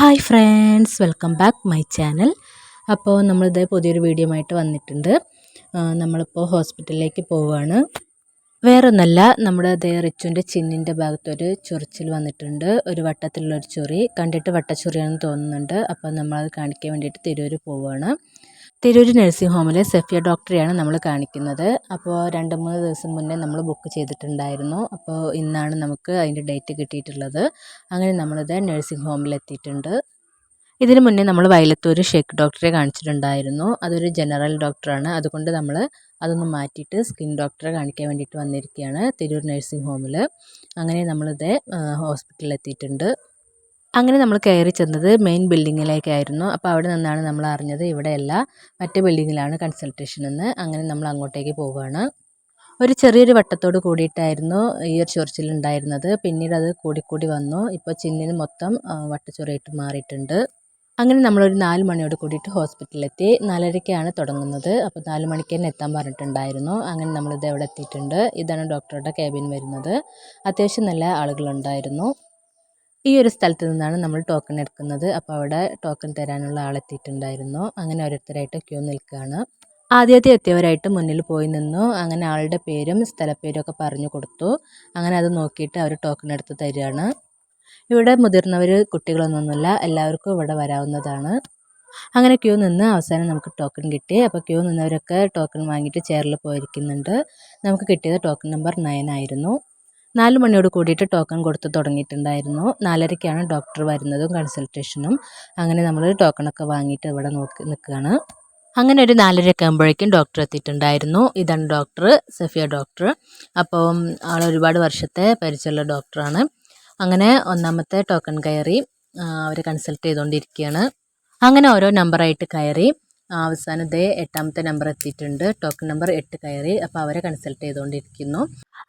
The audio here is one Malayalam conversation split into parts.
Hi friends welcome back my channel. അപ്പോൾ നമ്മളിത് പുതിയൊരു വീഡിയോ ആയിട്ട് വന്നിട്ടുണ്ട്. നമ്മളിപ്പോൾ ഹോസ്പിറ്റലിലേക്ക് പോവുകയാണ് വേറൊന്നല്ല നമ്മുടെ അതേ റിച്ചുവിന്റെ ചിന്നിന്റെ ഭാഗത്തൊരു ചൊറിച്ചിൽ വന്നിട്ടുണ്ട്. ഒരു വട്ടത്തിലുള്ളൊരു ചൊറി. കണ്ടിട്ട് വട്ടച്ചൊറിയാണെന്ന് തോന്നുന്നുണ്ട്. അപ്പോൾ നമ്മളത് കാണിക്കാൻ വേണ്ടിയിട്ട് തിരൂർ പോവുകയാണ് തിരൂർ നഴ്സിംഗ് ഹോമിലെ സെഫിയ ഡോക്ടറെയാണ് നമ്മൾ കാണിക്കുന്നത്. അപ്പോൾ രണ്ട് മൂന്ന് ദിവസം മുന്നേ നമ്മൾ ബുക്ക് ചെയ്തിട്ടുണ്ടായിരുന്നു. അപ്പോൾ ഇന്നാണ് നമുക്ക് അതിന്റെ ഡേറ്റ് കിട്ടിയിട്ടുള്ളത്. അങ്ങനെ നമ്മളിത് നഴ്സിംഗ് ഹോമിലെത്തിയിട്ടുണ്ട് ഇതിന് മുന്നേ നമ്മൾ വയലത്തൂർ ഷേക്ക് ഡോക്ടറെ കാണിച്ചിട്ടുണ്ടായിരുന്നു. അതൊരു ജനറൽ ഡോക്ടറാണ് അതുകൊണ്ട് നമ്മൾ അതൊന്ന് മാറ്റിയിട്ട് സ്കിൻ ഡോക്ടറെ കാണിക്കാൻ വേണ്ടിയിട്ട് വന്നിരിക്കുകയാണ് തിരൂർ നഴ്സിംഗ് ഹോമിൽ അങ്ങനെ നമ്മളിത് ഹോസ്പിറ്റലിൽ എത്തിയിട്ടുണ്ട്. അങ്ങനെ നമ്മൾ കയറി ചെന്നത് മെയിൻ ബിൽഡിങ്ങിലേക്കായിരുന്നു അപ്പോൾ അവിടെ നിന്നാണ് നമ്മൾ അറിഞ്ഞത് ഇവിടെയല്ല മറ്റ് ബിൽഡിങ്ങിലാണ് കൺസൾട്ടേഷൻ എന്ന്. അങ്ങനെ നമ്മൾ അങ്ങോട്ടേക്ക് പോവുകയാണ്. ഒരു ചെറിയൊരു വട്ടത്തോട് കൂടിയിട്ടായിരുന്നു ഈ ഒരു ചൊറിച്ചിൽ ഉണ്ടായിരുന്നത്. പിന്നീട് അത് കൂടിക്കൂടി വന്നു. ഇപ്പോൾ ചിന്നിന് മൊത്തം വട്ടച്ചൊറിയിട്ട് മാറിയിട്ടുണ്ട്. അങ്ങനെ നമ്മളൊരു നാല് മണിയോട് കൂടിയിട്ട് ഹോസ്പിറ്റലിലെത്തി. നാലരയ്ക്കാണ് തുടങ്ങുന്നത്. അപ്പോൾ നാല് മണിക്ക് തന്നെ എത്താൻ പറഞ്ഞിട്ടുണ്ടായിരുന്നു. അങ്ങനെ നമ്മളിത് എവിടെ എത്തിയിട്ടുണ്ട്. ഇതാണ് ഡോക്ടറുടെ ക്യാബിൻ വരുന്നത്. അത്യാവശ്യം നല്ല ആളുകളുണ്ടായിരുന്നു. ഈ ഒരു സ്ഥലത്ത് നിന്നാണ് നമ്മൾ ടോക്കൺ എടുക്കുന്നത്. അപ്പോൾ അവിടെ ടോക്കൺ തരാനുള്ള ആളെത്തിയിട്ടുണ്ടായിരുന്നു അങ്ങനെ ഓരോരുത്തരായിട്ട് ക്യൂ നിൽക്കുകയാണ്. ആദ്യത്തെ എത്തിയവരായിട്ട് മുന്നിൽ പോയി നിന്നു. അങ്ങനെ ആളുടെ പേരും സ്ഥലപ്പേരും ഒക്കെ പറഞ്ഞു കൊടുത്തു. അങ്ങനെ അത് നോക്കിയിട്ട് അവർ ടോക്കൺ എടുത്ത് തരികയാണ്. ഇവിടെ മുതിർന്നവർ കുട്ടികളൊന്നുമില്ല എല്ലാവർക്കും ഇവിടെ വരാവുന്നതാണ്. അങ്ങനെ ക്യൂ നിന്ന് അവസാനം നമുക്ക് ടോക്കൺ കിട്ടി. അപ്പോൾ ക്യൂ നിന്നവരൊക്കെ ടോക്കൺ വാങ്ങിയിട്ട് ചെയറിൽ പോയിരിക്കുന്നുണ്ട്. നമുക്ക് കിട്ടിയത് ടോക്കൺ നമ്പർ നയൻ ആയിരുന്നു. നാല് മണിയോട് കൂടിയിട്ട് ടോക്കൺ കൊടുത്ത് തുടങ്ങിയിട്ടുണ്ടായിരുന്നു. നാലരയ്ക്കാണ് ഡോക്ടർ വരുന്നതും കൺസൾട്ടേഷനും. അങ്ങനെ നമ്മൾ ടോക്കണൊക്കെ വാങ്ങിയിട്ട് ഇവിടെ നോക്കി നിൽക്കുകയാണ് അങ്ങനെ ഒരു നാലരയൊക്കെ ആകുമ്പോഴേക്കും ഡോക്ടർ എത്തിയിട്ടുണ്ടായിരുന്നു. ഇതാണ് ഡോക്ടർ സഫിയ ഡോക്ടർ. അപ്പം ആൾ ഒരുപാട് വർഷത്തെ പരിചയമുള്ള ഡോക്ടറാണ്. അങ്ങനെ ഒന്നാമത്തെ ടോക്കൺ കയറി അവർ കൺസൾട്ട് ചെയ്തുകൊണ്ടിരിക്കുകയാണ് അങ്ങനെ ഓരോ നമ്പറായിട്ട് കയറി. അവസാനം ഇതേ എട്ടാമത്തെ നമ്പർ എത്തിയിട്ടുണ്ട്. ടോക്കൺ നമ്പർ എട്ട് കയറി. അപ്പോൾ അവരെ കൺസൾട്ട് ചെയ്തുകൊണ്ടിരിക്കുന്നു.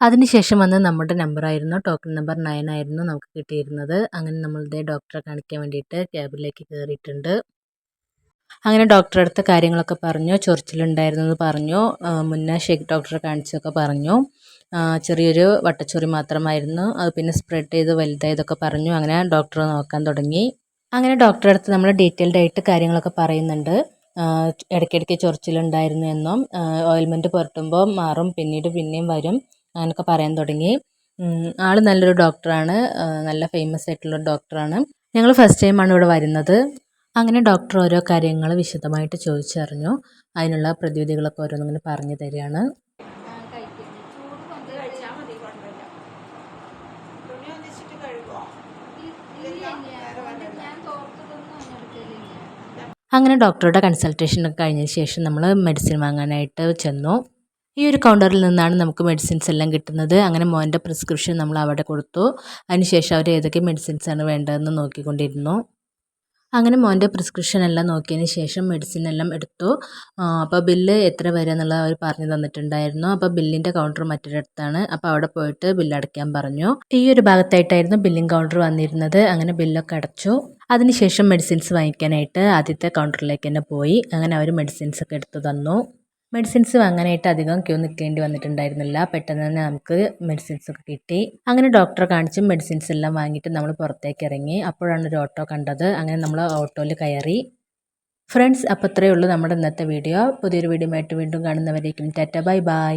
അതിനുശേഷം വന്ന് നമ്മുടെ നമ്പറായിരുന്നു ടോക്കൺ നമ്പർ നയൻ ആയിരുന്നു നമുക്ക് കിട്ടിയിരുന്നത്. അങ്ങനെ നമ്മൾ നമ്മളുടെ ഡോക്ടറെ കാണിക്കാൻ വേണ്ടിയിട്ട് ക്യാബിലേക്ക് കയറിയിട്ടുണ്ട്. അങ്ങനെ ഡോക്ടറെ അടുത്ത കാര്യങ്ങളൊക്കെ പറഞ്ഞു. ചൊറിച്ചിലുണ്ടായിരുന്നു എന്ന് പറഞ്ഞു. മുന്നേ ഷേക്ക് ഡോക്ടറെ കാണിച്ചൊക്കെ പറഞ്ഞു. ചെറിയൊരു വട്ടച്ചൊറി മാത്രമായിരുന്നു. അത് പിന്നെ സ്പ്രെഡ് ചെയ്ത് വലുതായതൊക്കെ പറഞ്ഞു. അങ്ങനെ ഡോക്ടറെ നോക്കാൻ തുടങ്ങി. അങ്ങനെ ഡോക്ടറെ അടുത്ത് നമ്മൾ ഡീറ്റെയിൽഡ് ആയിട്ട് കാര്യങ്ങളൊക്കെ പറയുന്നുണ്ട്. ഇടയ്ക്കിടയ്ക്ക് ചൊറിച്ചിലുണ്ടായിരുന്നു എന്നും ഓയിൽമെന്റ് പുരട്ടുമ്പോൾ മാറും പിന്നീട് പിന്നെയും വരും അങ്ങനെയൊക്കെ പറയാൻ തുടങ്ങി. ആൾ നല്ലൊരു ഡോക്ടറാണ് നല്ല ഫേമസ് ആയിട്ടുള്ള ഡോക്ടറാണ് ഞങ്ങൾ ഫസ്റ്റ് ടൈമാണ് ഇവിടെ വരുന്നത്. അങ്ങനെ ഡോക്ടർ ഓരോ കാര്യങ്ങൾ വിശദമായിട്ട് ചോദിച്ചറിഞ്ഞു. അതിനുള്ള പ്രതിവിധികളൊക്കെ ഓരോന്നിങ്ങനെ പറഞ്ഞു തരികയാണ്. തുണി ഒന്നിച്ചിട്ട് കഴുകുമോ അങ്ങനെ ഡോക്ടറുടെ കൺസൾട്ടേഷൻ കഴിഞ്ഞതിന് ശേഷം നമ്മൾ മെഡിസിൻ വാങ്ങാനായിട്ട് ചെന്നു. ഈ ഒരു കൗണ്ടറിൽ നിന്നാണ് നമുക്ക് മെഡിസിൻസ് എല്ലാം കിട്ടുന്നത്. അങ്ങനെ മോന്റെ പ്രിസ്ക്രിപ്ഷൻ നമ്മൾ അവിടെ കൊടുത്തു അതിനുശേഷം അവർ ഏതൊക്കെ മെഡിസിൻസ് ആണ് വേണ്ടതെന്ന് നോക്കിക്കൊണ്ടിരുന്നു. അങ്ങനെ മോന്റെ പ്രിസ്ക്രിപ്ഷൻ എല്ലാം നോക്കിയതിന് ശേഷം മെഡിസിൻ എല്ലാം എടുത്തു. അപ്പോൾ ബില്ല് എത്ര വരിക എന്നുള്ളത് അവർ പറഞ്ഞു തന്നിട്ടുണ്ടായിരുന്നു. അപ്പോൾ ബില്ലിന്റെ കൗണ്ടർ മറ്റൊരിടത്താണ്. അപ്പോൾ അവിടെ പോയിട്ട് ബില്ല് അടയ്ക്കാൻ പറഞ്ഞു. ഈ ഒരു ഭാഗത്തായിട്ടായിരുന്നു ബില്ലിംഗ് കൗണ്ടർ വന്നിരുന്നത്. അങ്ങനെ ബില്ലൊക്കെ അടച്ചു. അതിനുശേഷം മെഡിസിൻസ് വാങ്ങിക്കാനായിട്ട് ആദ്യത്തെ കൗണ്ടറിലേക്ക് തന്നെ പോയി. അങ്ങനെ അവർ മെഡിസിൻസ് ഒക്കെ എടുത്തു തന്നു. മെഡിസിൻസ് വാങ്ങാനായിട്ട് അധികം ക്യൂ നിൽക്കേണ്ടി വന്നിട്ടുണ്ടായിരുന്നില്ല. പെട്ടെന്ന് തന്നെ നമുക്ക് മെഡിസിൻസ് ഒക്കെ കിട്ടി. അങ്ങനെ ഡോക്ടറെ കാണിച്ച് മെഡിസിൻസ് എല്ലാം വാങ്ങിയിട്ട് നമ്മൾ പുറത്തേക്ക് ഇറങ്ങി. അപ്പോഴാണ് ഒരു ഓട്ടോ കണ്ടത്. അങ്ങനെ നമ്മൾ ഓട്ടോയിൽ കയറി. ഫ്രണ്ട്സ് അപ്പോൾ ഇത്രയേ ഉള്ളൂ നമ്മുടെ ഇന്നത്തെ വീഡിയോ പുതിയൊരു വീഡിയോ ആയിട്ട് വീണ്ടും കാണുന്നവരേക്കും ടാറ്റ ബൈ ബൈ.